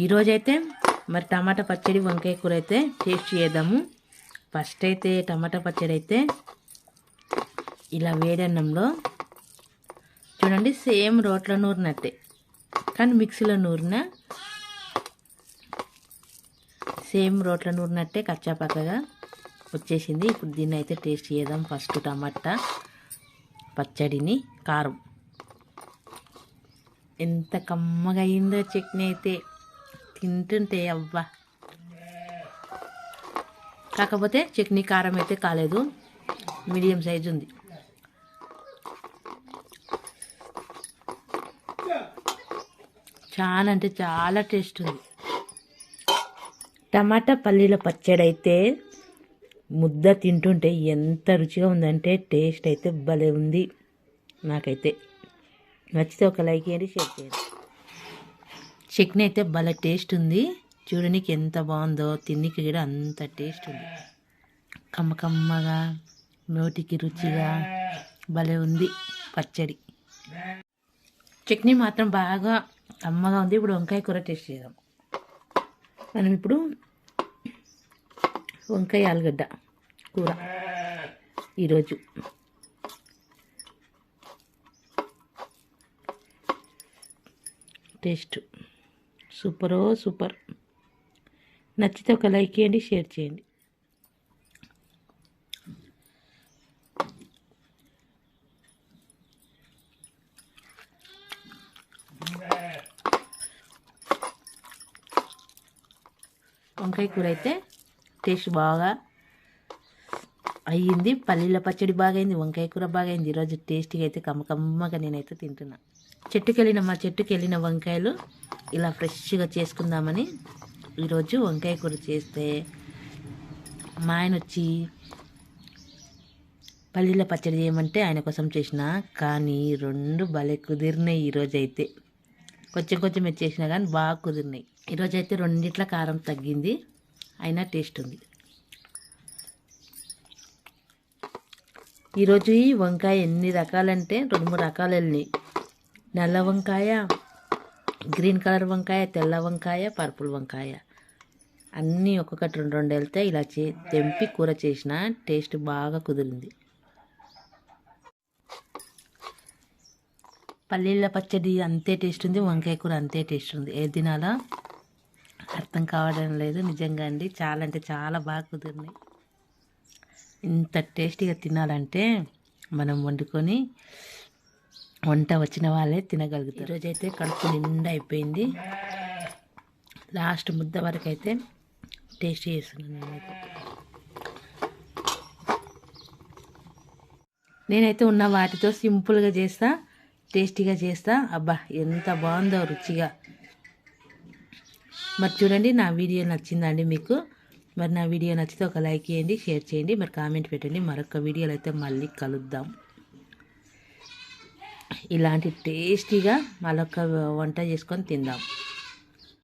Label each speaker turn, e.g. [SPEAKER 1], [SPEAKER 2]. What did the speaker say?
[SPEAKER 1] ఈరోజైతే మరి టమాటా పచ్చడి వంకాయ కూర అయితే టేస్ట్ చేద్దాము. ఫస్ట్ అయితే టమాటా పచ్చడి అయితే ఇలా వేడన్నంలో చూడండి సేమ్ రోట్లో నూరినట్టే. కానీ మిక్సీలో నూరిన సేమ్ రోట్లో నూరినట్టే కచ్చా పక్కగా వచ్చేసింది. ఇప్పుడు దీన్ని అయితే టేస్ట్ చేద్దాం. ఫస్ట్ టమాటా పచ్చడిని కారం. ఎంత కమ్మగా అయిందో చట్నీ అయితే. తింటుంటే అవ్వా. కాకపోతే చట్నీ కారం అయితే కాలేదు. మీడియం సైజు ఉంది. చాలా అంటే చాలా టేస్ట్ ఉంది. టమాటా పల్లీల పచ్చడి అయితే ముద్ద తింటుంటే ఎంత రుచిగా ఉందంటే టేస్ట్ అయితే భలే ఉంది నాకైతే. నచ్చితే ఒక లైక్ చేయండి షేర్ చేయండి. చట్నీ అయితే భలే టేస్ట్ ఉంది. చూడడానికి ఎంత బాగుందో తిన్నికి కూడా అంత టేస్ట్ ఉంది. కమ్మ కమ్మగా నోటికి రుచిగా భలే ఉంది పచ్చడి. చట్నీ మాత్రం బాగా కమ్మగా ఉంది. ఇప్పుడు వంకాయ కూర టేస్ట్ చేద్దాం. మనం ఇప్పుడు వంకాయ ఆలుగడ్డ కూర ఈరోజు. టేస్ట్. సూపరో సూపర్. నచ్చితే ఒక లైక్ చేయండి షేర్ చేయండి. వంకాయ కూర అయితే టేస్ట్ బాగా అయ్యింది. పల్లీల పచ్చడి బాగైంది వంకాయ కూర బాగైంది ఈరోజు టేస్టీగా అయితే కమ్మ కమ్మగా నేనైతే తింటున్నాను చెట్టుకెళ్ళిన మా చెట్టుకి వెళ్ళిన వంకాయలు ఇలా ఫ్రెష్గా చేసుకుందామని ఈరోజు వంకాయ కూర చేస్తే మా ఆయన వచ్చి పల్లీల పచ్చడి చేయమంటే ఆయన కోసం చేసిన కానీ రెండు భలే కుదిరినాయి ఈరోజు అయితే కొంచెం కొంచెం చేసినా కానీ బాగా కుదిరినాయి. ఈరోజు అయితే రెండిట్ల కారం తగ్గింది. అయినా టేస్ట్ ఉంది. ఈరోజు ఈ వంకాయ ఎన్ని రకాలంటే రెండు మూడు రకాలు వెళ్ళినాయి. నల్ల వంకాయ గ్రీన్ కలర్ వంకాయ తెల్ల వంకాయ పర్పుల్ వంకాయ. అన్నీ ఒక్కొక్కటి రెండు రెండు వెళ్తే ఇలా చే తెంపి కూర చేసిన టేస్ట్ బాగా కుదిరింది. పల్లీల పచ్చడి అంతే టేస్ట్ ఉంది వంకాయ కూర అంతే టేస్ట్ ఉంది. ఏ తినాలా అర్థం కావడం లేదు నిజంగా అండి. చాలా అంటే చాలా బాగా కుదిరినాయి. ఇంత టేస్టీగా తినాలంటే మనం వండుకొని వంట వచ్చిన వాళ్ళే తినగలుగుతారు. ఈరోజైతే కడుపు నిండా అయిపోయింది. లాస్ట్ ముద్ద వరకు అయితే టేస్ట్ చేస్తున్నాను నేనైతే. నేనైతే ఉన్న వాటితో సింపుల్గా చేస్తా టేస్టీగా చేస్తా. అబ్బా ఎంత బాగుందో రుచిగా. మరి చూడండి నా వీడియో నచ్చిందండి మీకు. మరి నా వీడియో నచ్చితే ఒక లైక్ చేయండి షేర్ చేయండి. మరి కామెంట్ పెట్టండి. మరొక వీడియోలో అయితే మళ్ళీ కలుద్దాం. ఇలాంటి టేస్టీగా మరొక వంట చేసుకొని తిందాం.